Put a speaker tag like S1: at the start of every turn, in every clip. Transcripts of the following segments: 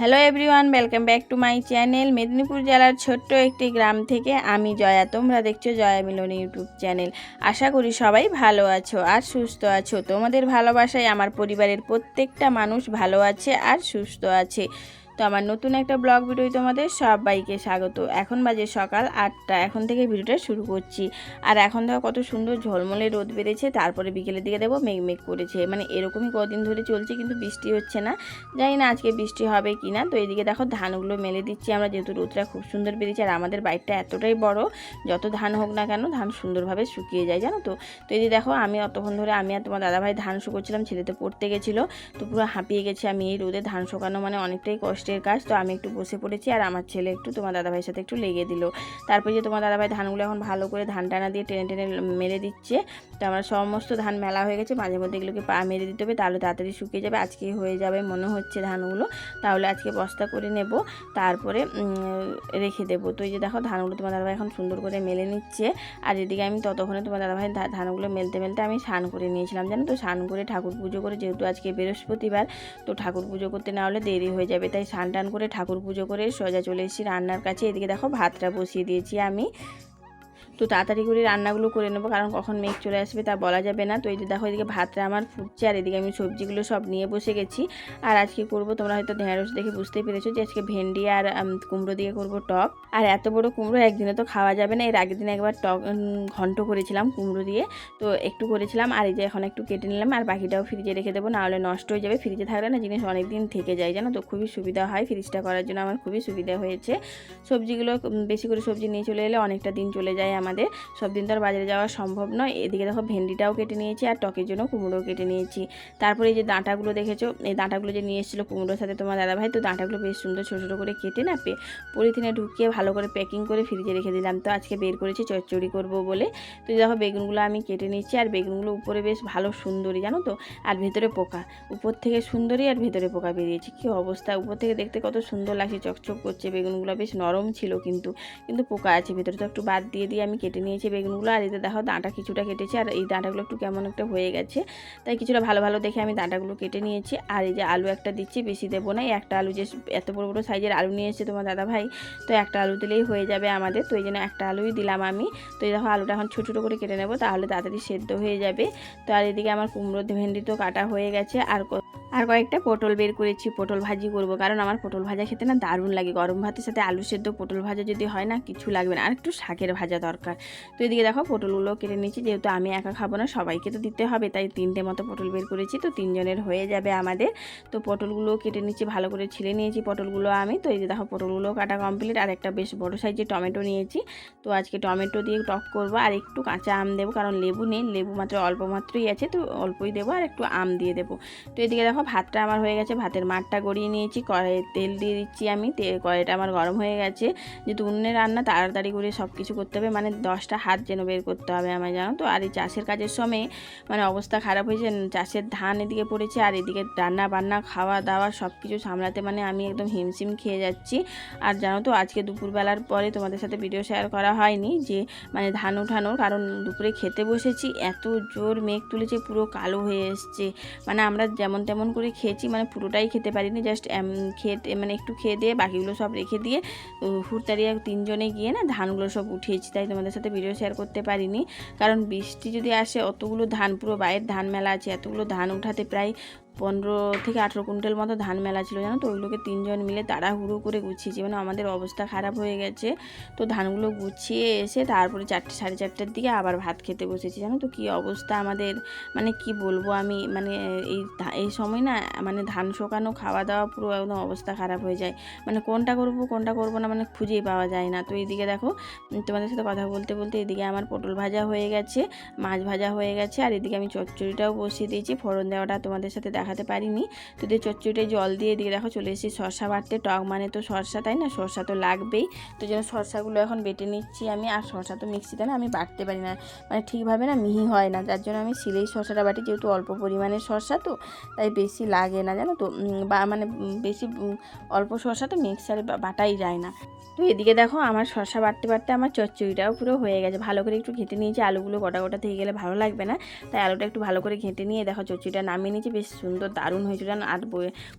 S1: Hello everyone, welcome back to my channel Medinipur জেলার ছোট্ট একটি গ্রাম থেকে। আমি জয়া, তোমরা দেখছ জয়া মিলন ইউটিউব চ্যানেল। আশা করি সবাই ভালো আছো আর সুস্থ আছো। তোমাদের ভালোবাসায় আমার পরিবারের প্রত্যেকটা মানুষ ভালো আছে আর সুস্থ আছে। তো আমার নতুন একটা ব্লগ ভিডিও তোমাদের সবাইকে স্বাগত। এখন বাজে সকাল আটটা, এখন থেকে ভিডিওটা শুরু করছি। আর এখন দেখো কত সুন্দর ঝলমলে রোদ বেড়েছে তারপরে বিকেলের দিকে দেবো মেঘ মেঘ করেছে। মানে এরকমই কদিন ধরে চলছে, কিন্তু বৃষ্টি হচ্ছে না। জানি না আজকে বৃষ্টি হবে কি না। তো এদিকে দেখো ধানগুলো মেলে দিচ্ছি আমরা, যেহেতু রোদটা খুব সুন্দর বেরিয়েছে আর আমাদের বাড়িটা এতটাই বড়, যত ধান হোক না কেন ধান সুন্দরভাবে শুকিয়ে যায়, জানো তো। তো এই দেখো আমি অতক্ষণ ধরে আমি আর তোমার দাদাভাই ধান শুকোচ্ছিলাম, ছেলেতে পড়তে গেছিল। তো পুরো হাঁপিয়ে গেছি আমি এই রোদে ধান শুকানো মানে অনেকটাই কষ্টের কাজ, তো আমি একটু বসে পড়েছি আর আমার ছেলে একটু তোমার দাদাভাইয়ের সাথে একটু লেগে দিল। তারপরে যে তোমার দাদাভাই ধানগুলো এখন ভালো করে ধান টানা দিয়ে টেনে টেনে মেরে দিচ্ছে, তো আমার সমস্ত ধান মেলা হয়ে গেছে, মাঝে মধ্যে এগুলোকে পা মেরে দিতে হবে, তাহলে তাড়াতাড়ি শুকিয়ে যাবে আজকে হয়ে যাবে মনে হচ্ছে ধানগুলো, তাহলে আজকে বস্তা করে নেব, তারপরে রেখে দেবো। তো এই যে দেখো ধানগুলো তোমার দাদাভাই এখন সুন্দর করে মেলে নিচ্ছে, আর এদিকে আমি ততক্ষণে তোমার দাদাভাই ধানগুলো মেলতে মেলতে আমি স্নান করে নিয়েছিলাম, জানো তো? স্নান করে ঠাকুর পুজো করে, যেহেতু আজকে বৃহস্পতিবার, তো ঠাকুর পুজো করতে না হলে দেরি হয়ে যাবে, তাই স্নান টান করে ঠাকুর পুজো করে সোজা চলে এসেছি রান্নার কাছে। এদিকে দেখো ভাতটা বসিয়ে দিয়েছি আমি। তো তাড়াতাড়ি করে রান্নাগুলো করে নেব, কারণ কখন মেঘ চলে আসবে তা বলা যাবে না। তো এই যে দেখো, এদিকে ভাতটা আমার ফুটছে, আর এদিকে আমি সবজিগুলো সব নিয়ে বসে গেছি। আর আজকে করব, তোমরা হয়তো ঢেঁড়স দেখে বুঝতেই পেরেছ যে আজকে ভেন্ডি আর কুমড়ো দিয়ে করব টক। আর এত বড় কুমড়ো একদিনে তো খাওয়া যাবে না, এর আগের দিন একবার টক ঘন্ট করেছিলাম কুমড়ো দিয়ে। তো একটু করেছিলাম, আর এই যে এখন একটু কেটে নিলাম, আর বাকিটাও ফ্রিজে রেখে দেবো, নাহলে নষ্ট হয়ে যাবে। ফ্রিজে থাকলে না জিনিস অনেক দিন থেকে যায়, জানো তো? খুবই সুবিধা হয় ফ্রিজটা করার জন্য, আমার খুবই সুবিধা হয়েছে। সবজিগুলো বেশি করে সবজি নিয়ে চলে এলে অনেকটা দিন চলে যায় আমাদের। সব দিন তো আর বাজারে যাওয়া সম্ভব নয়। এদিকে দেখো ভেন্ডিটাও কেটে নিয়েছি আর টকের জন্য কুমড়োও কেটে নিয়েছি। তারপরে এই যে ডাঁটাগুলো দেখেছ, এই ডাঁটাগুলো যে নিয়ে এসেছিল কুমড়োর সাথে তোমার দাদাভাই তো ডাঁটাগুলো বেশ সুন্দর ছোটো ছোটো করে কেটে না পে পলিথিনে ঢুকিয়ে ভালো করে প্যাকিং করে ফ্রিজে রেখে দিলাম। তো আজকে বের করেছি চচ্চড়ি করব বলে। তো দেখো বেগুনগুলো আমি কেটে নিচ্ছি আর বেগুনগুলো উপরে বেশ ভালো সুন্দরী, জানো তো? আর ভেতরে পোকা। উপর থেকে সুন্দরী আর ভেতরে পোকা বেরিয়েছে। কী অবস্থা? উপর থেকে দেখতে কত সুন্দর লাগছে, চকচক করছে। বেগুনগুলো বেশ নরম ছিল কিন্তু কিন্তু পোকা আছে। ভেতরে তো একটু বাদ দিয়ে দিয়ে আমি। কেটে নিয়েছি বেগুনগুলো, আর এতে দেখো দাঁটা কিছুটা কেটেছে, আর এই ডাঁটাগুলো একটু কেমন একটা হয়ে গেছে। তাই কিছুটা ভালো ভালো দেখে আমি ডাঁটাগুলো কেটে নিয়েছি, আর এই যে আলু একটা দিচ্ছি, বেশি দেবো না। এই একটা আলু যে এত বড় বড় সাইজের আলু নিয়ে এসেছে তোমার দাদা ভাই তো একটা আলু দিলেই হয়ে যাবে আমাদের, তো এই জন্য একটা আলুই দিলাম আমি। তো এই দেখো আলুটা এখন ছোটো ছোটো করে কেটে নেব, তাহলে তাড়াতাড়ি সেদ্ধ হয়ে যাবে। তো আর এদিকে আমার কুমড়ো ভেন্ডি তো কাটা হয়ে গেছে, আর আর কয়েকটা পটল বের করেছি, পটল ভাজি করব। কারণ আমার পটল ভাজা খেতে না দারুণ লাগে। গরম ভাতের সাথে আলু সেদ্ধ পটল ভাজা যদি হয় না, কিছু লাগবে না। আর একটু শাকের ভাজা দরকার। তো এদিকে দেখো, পটলগুলো কেটে নিচ্ছি যেহেতু আমি একা খাব না, সবাইকে তো দিতে হবে। তাই তিনটে মতো পটল বের করেছি। তো তিনজনের হয়ে যাবে আমাদের। তো পটলগুলো কেটে নিচ্ছি ভালো করে ছিলে নিয়েছি পটলগুলো আমি। তো এই যে দেখো পটলগুলো কাটা কমপ্লিট আর একটা বেশ বড় সাইজের টমেটো নিয়েছি। তো আজকে টমেটো দিয়ে টক করব। আর একটু কাঁচা আম দেবো, কারণ লেবু নেই। লেবু মাত্র অল্প মাত্রই আছে। তো অল্পই দেবো আর একটু আম দিয়ে দেবো। তো এদিকে দেখো ভাতটা আমার হয়ে গেছে। ভাতের মাঠটা গড়িয়ে নিয়েছি, কড়াইয়ে তেল দিয়ে দিচ্ছি আমি। তে, কড়াইটা আমার গরম হয়ে গেছে। যেহেতু উন্নের রান্না, তাড়াতাড়ি করে সব কিছু করতে হবে। মানে দশটা হাত যেন বের করতে হবে আমায়, জানো তো? আর এই চাষের কাজের সময় মানে অবস্থা খারাপ হয়েছে। চাষের ধান এদিকে পড়েছে, আর এদিকে রান্না বান্না খাওয়া দাওয়া সব কিছু সামলাতে মানে আমি একদম হিমশিম খেয়ে যাচ্ছি। আর জানো তো, আজকে দুপুরবেলার পরে তোমাদের সাথে ভিডিও শেয়ার করা হয়নি যে মানে ধান উঠানোর কারণ দুপুরে খেতে বসেছি। এত জোর মেঘ তুলেছে, পুরো কালো হয়ে এসছে। মানে আমরা যেমন তেমন করে খেয়েছি মানে পুরোটাই খেতে পারিনি জাস্ট খেতে মানে একটু খেয়ে দিয়ে বাকিগুলো সব রেখে দিয়ে হুড়তাড়িয়া তিনজনে গিয়ে না ধানগুলো সব উঠিয়েছি, তাই তোমাদের সাথে ভিডিও শেয়ার করতে পারিনি। কারণ বৃষ্টি যদি আসে, অতগুলো ধান, পুরো বাইরের ধান মেলা আছে, এতগুলো ধান উঠাতে প্রায় পনেরো থেকে আঠেরো কুইন্টাল মতো ধান মেলা ছিল, জানো তো? ওইগুলোকে তিনজন মিলে তাড়াহুড়ো করে গুছিয়েছি। মানে আমাদের অবস্থা খারাপ হয়ে গেছে। তো ধানগুলো গুছিয়ে এসে তারপরে চারটে, সাড়ে চারটের দিকে আবার ভাত খেতে বসেছি, জানো তো? কী অবস্থা আমাদের? মানে কি বলব আমি? মানে এই এই সময় না মানে ধান শোকানো, খাওয়া দাওয়া পুরো একদম অবস্থা খারাপ হয়ে যায়। মানে কোনটা করব, কোনটা করব না মানে খুঁজেই পাওয়া যায় না। তো এইদিকে দেখো তোমাদের সাথে কথা বলতে বলতে এদিকে আমার পটল ভাজা হয়ে গেছে, মাছ ভাজা হয়ে গেছে, আর এদিকে আমি চচ্চড়িটাও বসিয়ে দিয়েছি। ফোড়ন দেওয়াটা তোমাদের সাথে দেখাতে পারিনি। তো দিয়ে চচ্চড়িটায় জল দিয়ে এদিকে দেখো চলে এসেছি শসা বাড়তে। টক মানে তো শসা তাই না? শসা তো লাগবেই। তো যেন শসাগুলো এখন বেটে নিচ্ছি আমি। আর শসা তো মিক্সিতে না আমি বাটতে পারি না। মানে ঠিকভাবে না মিহি হয় না। যার জন্য আমি সিলেই শসাটা বাটি, যেহেতু অল্প পরিমাণের শসা তো, তাই বেশি লাগে না। জানো তো? বা মানে বেশি অল্প শসা তো মিক্সারে বাটাই যায় না। তো এদিকে দেখো আমার শসা বাটতে বাটতে আমার চচ্চড়িটাও পুরো হয়ে গেছে। ভালো করে একটু ঘেঁটে নিয়েছি। আলুগুলো গোটা গোটা থেকে গেলে ভালো লাগবে না। তাই আলুটা একটু ভালো করে ঘেঁটে নিয়ে দেখো চচ্চড়িটা নামিয়ে নিয়েছি। বেশ সুন্দর সুন্দর দারুণ হয়েছিল আর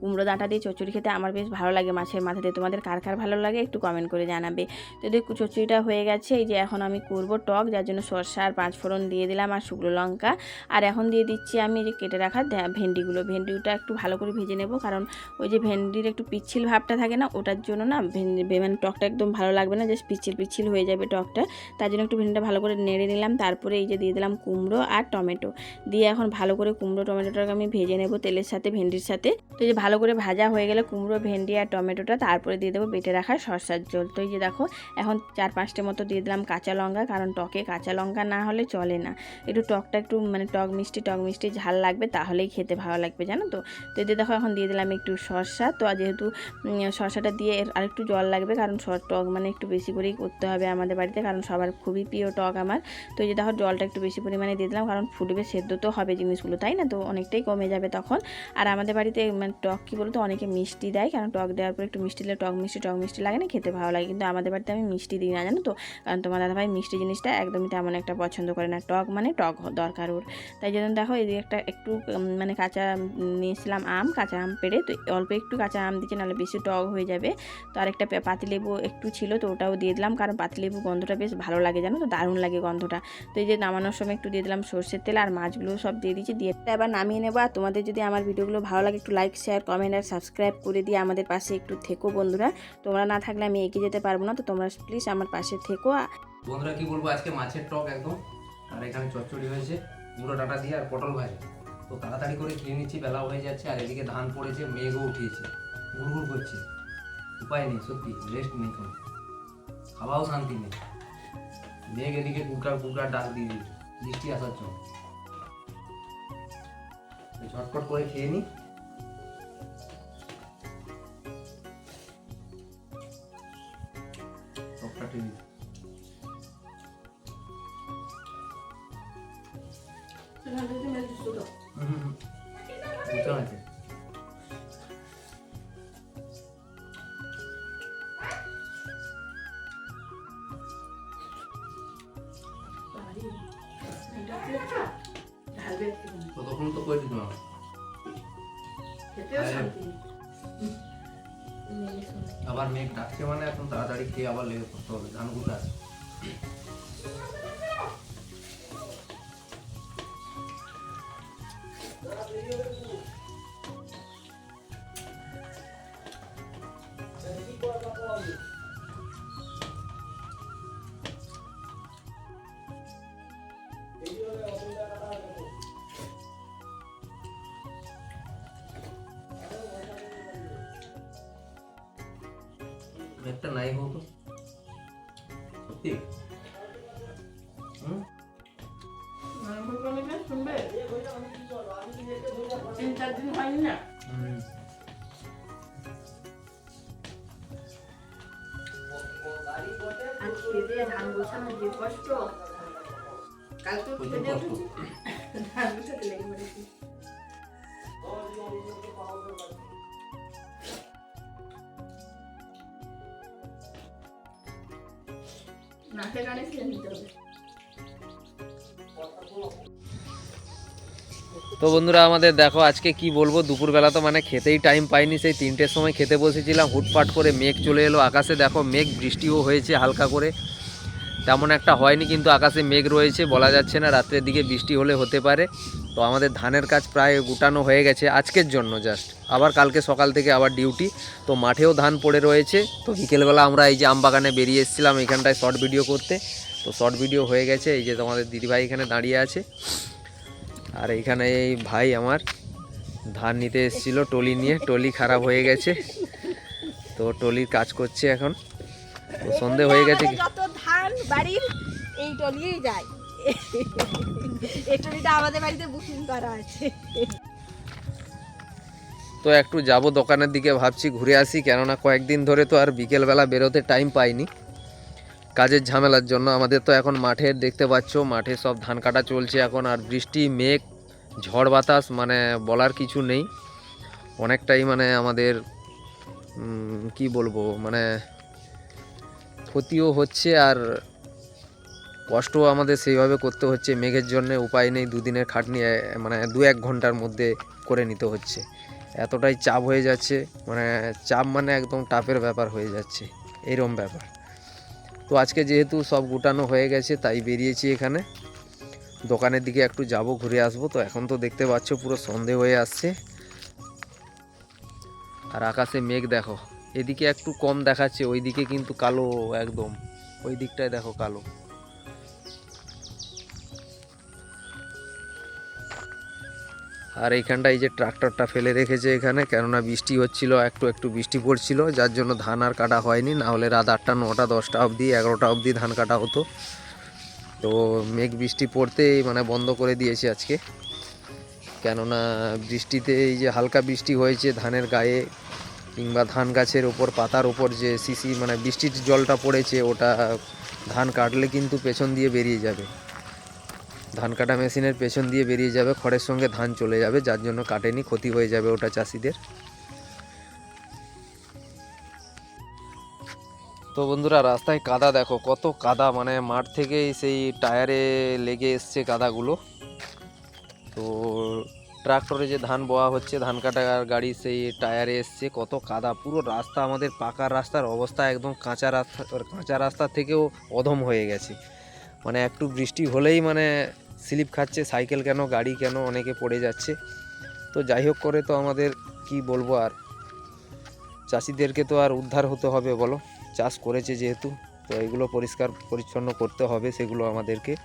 S1: কুমড়ো ডাঁটা দিয়ে চচ্চড়ি খেতে আমার বেশ ভালো লাগে মাছের মাথা দিয়ে তোমাদের কার কার ভালো লাগে একটু কমেন্ট করে জানাবে। তো দেখো, চচ্চড়িটা হয়ে গেছে, এই যে এখন আমি করব টক, যার জন্য সর্ষা আর পাঁচ ফোড়ন দিয়ে দিলাম আর শুকনো লঙ্কা। আর এখন দিয়ে দিচ্ছি আমি যে কেটে রাখা ভেন্ডিগুলো। ভেন্ডিটা একটু ভালো করে ভেজে নেব, কারণ ওই যে ভেন্ডির একটু পিচ্ছিল ভাবটা থাকে না, ওটার জন্য না মানে টকটা একদম ভালো লাগবে না, জাস্ট পিচ্ছিল পিচ্ছিল হয়ে যাবে টকটা। তার জন্য একটু ভেন্ডিটা ভালো করে নেড়ে নিলাম, তারপরে এই যে দিয়ে দিলাম কুমড়ো আর টমেটো। দিয়ে এখন ভালো করে কুমড়ো, টমেটোটাকে আমি ভেজে নেব। তেলের সাথে, ভেন্ডির সাথে। তো এই যে ভালো করে ভাজা হয়ে গেলে কুমড়ো, ভেন্ডি আর টমেটোটা তারপরে দিয়ে দেবো বেটে রাখা সরষার জল। তো এই যে দেখো, এখন চার পাঁচটা মতো দিয়ে দিলাম কাঁচা লঙ্কা, কারণ টকে কাঁচা লঙ্কা না হলে চলে না। একটু টকটা একটু মানে টক মিষ্টি টক মিষ্টি ঝাল লাগবে, তাহলেই খেতে ভালো লাগবে, জানো তো? তো এতে দেখো, এখন দিয়ে দিলাম একটু শসা তো আর যেহেতু শসাটা দিয়ে এর আরেকটু জল লাগবে, কারণ টক মানে একটু বেশি করেই করতে হবে আমাদের বাড়িতে, কারণ সবার খুবই প্রিয় টক আমার। তো এই যে দেখো, জলটা একটু বেশি পরিমাণে দিয়ে দিলাম, কারণ ফুটবে, সেদ্ধ তো হবে জিনিসগুলো, তাই না? তো অনেকটাই কমে যাবে তখন। আর আমাদের বাড়িতে মানে টক কী বলতো, অনেকে মিষ্টি দেয়। কারণ টক দেওয়ার পর একটু মিষ্টি দিলে টক মিষ্টি টক মিষ্টি লাগে না, খেতে ভালো লাগে। কিন্তু আমাদের বাড়িতে আমি মিষ্টি দিই না, জানো তো? কারণ তোমার দাদাভাই মিষ্টি জিনিসটা একদমই তেমন একটা পছন্দ করে না। টক মানে টক দরকার ওর। তাই জন্য দেখো এদিকে একটা একটু মানে কাঁচা নিয়েছিলাম আম, কাঁচা আম পেড়ে। তো অল্প একটু কাঁচা আম দিচ্ছে, নাহলে বেশি টক হয়ে যাবে। তো আরেকটা পাতিলেবু একটু ছিল, তো ওটাও দিয়ে দিলাম। কারণ পাতিলেবু গন্ধটা বেশ ভালো লাগে, জানো তো? দারুণ লাগে গন্ধটা। তো এই যে নামানোর সময় একটু দিয়ে দিলাম সর্ষের তেল আর মাছগুলো সব দিয়ে দিচ্ছি। দিয়ে এবার নামিয়ে নেব। আর তোমাদের যদি আমার ভিডিওগুলো ভালো লাগে, একটু লাইক শেয়ার কমেন্ট আর সাবস্ক্রাইব করে দিয়ে আমাদের পাশে একটু থেকো বন্ধুরা। তোমরা না থাকলে আমি এগিয়ে যেতে পারব না, তো তোমরা প্লিজ আমার পাশে থেকো।
S2: বন্ধুরা, কি বলব? আজকে মাছের টক একদম, আর এখানে চচ্চড়ি হয়েছে পুরো ডাটা দিয়ে আর পটল ভাজি। তো তাড়াতাড়ি করে খেয়ে নিচ্ছি, বেলা হয়ে যাচ্ছে, আর এদিকে ধান পড়েছে, মেঘও উঠিয়েছে। গুড়গুড় করছে। উপায় নেই, সত্যি রেস্ট নেই কোনো। খাওয়াও শান্তি নেই। মেঘ এদিকে কুকার কুকার ডাক দিয়ে দিয়েছে। বৃষ্টি আসার জন্য। ঝটপট করে খেয়ে নিই টকটা টেনে ততক্ষণ তো করে না। আবার মেঘ ডাকছে মানে এখন তাড়াতাড়ি খেয়ে আবার লেগে পড়তে হবে ধান আছে। মেঘটা নাই হতো সত্যি?
S1: তিন চার দিন হয়নি না। আর খেতে ধান গোছানো যে কষ্ট কাল তো
S2: প্রচুর
S1: খেতে
S2: কষ্ট।
S1: উঠেছি ধান গোছাতে লেগে পড়েছি।
S2: তো বন্ধুরা আমাদের দেখো আজকে কি বলব? দুপুরবেলা তো মানে খেতেই টাইম পাইনি, সেই তিনটের সময় খেতে বসেছিলাম, হুটপাট করে মেঘ চলে এলো আকাশে। দেখো মেঘ, বৃষ্টিও হয়েছে হালকা করে। তেমন একটা হয়নি, কিন্তু আকাশে মেঘ রয়েছে, বলা যাচ্ছে না রাত্রের দিকে বৃষ্টি হলে হতে পারে। তো আমাদের ধানের কাজ প্রায় গুটানো হয়ে গেছে আজকের জন্য জাস্ট আবার কালকে সকাল থেকে আবার ডিউটি তো মাঠেও ধান পড়ে রয়েছে। তো বিকেলবেলা আমরা এই যে আমবাগানে বেরিয়ে এসেছিলাম এখানটায় শর্ট ভিডিও করতে। তো শর্ট ভিডিও হয়ে গেছে, এই যে তোমাদের দিদিভাই এখানে দাঁড়িয়ে আছে। আর এইখানে এই ভাই আমার ধান নিতে এসেছিল টলি নিয়ে, টলি খারাপ হয়ে গেছে। তো টলির কাজ করছে এখন। তো সন্ধে হয়ে গেছে।
S3: এই টলিটা আমাদের বাড়িতে বুকিং করা আছে।
S2: তো একটু যাব দোকানের দিকে, ভাবছি ঘুরে আসি, কেননা কয়েকদিন ধরে তো আর বিকেলবেলা বেরোতে টাইম পাইনি। কাজের ঝামেলার জন্য আমাদের তো এখন মাঠে, দেখতে পাচ্ছ, মাঠে সব ধান কাটা চলছে এখন, আর বৃষ্টি, মেঘ, ঝড় বাতাস মানে বলার কিছু নেই। অনেকটাই মানে আমাদের কি বলব মানে ক্ষতিও হচ্ছে আর কষ্টও আমাদের সেইভাবে করতে হচ্ছে, মেঘের জন্য উপায় নেই, দুদিনের খাটনি মানে দু এক ঘণ্টার মধ্যে করে নিতে হচ্ছে। এতটাই চাপ হয়ে যাচ্ছে মানে চাপ মানে একদম টাপের ব্যাপার হয়ে যাচ্ছে এইরকম ব্যাপার। তো আজকে যেহেতু সব গুটানো হয়ে গেছে, তাই বেরিয়েছি এখানে। দোকানের দিকে একটু যাব, ঘুরে আসব, তো এখন তো দেখতে পাচ্ছ পুরো সন্ধে হয়ে আসছে। আর আকাশে মেঘ দেখো, এদিকে একটু কম দেখাচ্ছে, ওইদিকে কিন্তু কালো একদম, ওই দিকটায় দেখো কালো। আর এইখানটা এই যে ট্রাক্টরটা ফেলে রেখেছে এখানে, কেননা বৃষ্টি হচ্ছিল, একটু একটু বৃষ্টি পড়ছিল, যার জন্য ধান আর কাটা হয়নি। না হলে রাত আটটা, নটা, দশটা অবধি, এগারোটা অবধি ধান কাটা হতো। তো মেঘ বৃষ্টি পড়তেই মানে বন্ধ করে দিয়েছে আজকে। কেননা বৃষ্টিতে এই যে হালকা বৃষ্টি হয়েছে ধানের গায়ে, কিংবা ধান গাছের ওপর, পাতার ওপর যে শিশি মানে বৃষ্টির জলটা পড়েছে, ওটা ধান কাটলে কিন্তু পেছন দিয়ে বেরিয়ে যাবে। ধান কাটা মেশিনের পেছন দিয়ে বেরিয়ে যাবে, খড়ের সঙ্গে ধান চলে যাবে, যার জন্য কাটেনি, ক্ষতি হয়ে যাবে ওটা চাষিদের। তো বন্ধুরা, রাস্তায় কাদা দেখো, কত কাদা মানে মাঠ থেকেই সেই টায়ারে লেগে এসছে কাদাগুলো। তো ট্রাক্টরে যে ধান বোয়া হচ্ছে, ধান কাটার গাড়ি সেই টায়ারে এসছে, কত কাদা, পুরো রাস্তা আমাদের পাকা রাস্তার অবস্থা একদম কাঁচা রাস্তা কাঁচা রাস্তা থেকেও অধম হয়ে গেছে। মানে একটু বৃষ্টি হলেই মানে স্লিপ খাচ্ছে, সাইকেল কেন, গাড়ি কেন, অনেকে পড়ে যাচ্ছে। তো যাই হোক করে তো আমাদের কি বলব আর? চাষিদেরকে তো আর উদ্ধার হতে হবে বলো। চাষ করেছে যেহেতু, তো এগুলো পরিষ্কার পরিচ্ছন্ন করতে হবে, সেগুলো আমাদেরকে।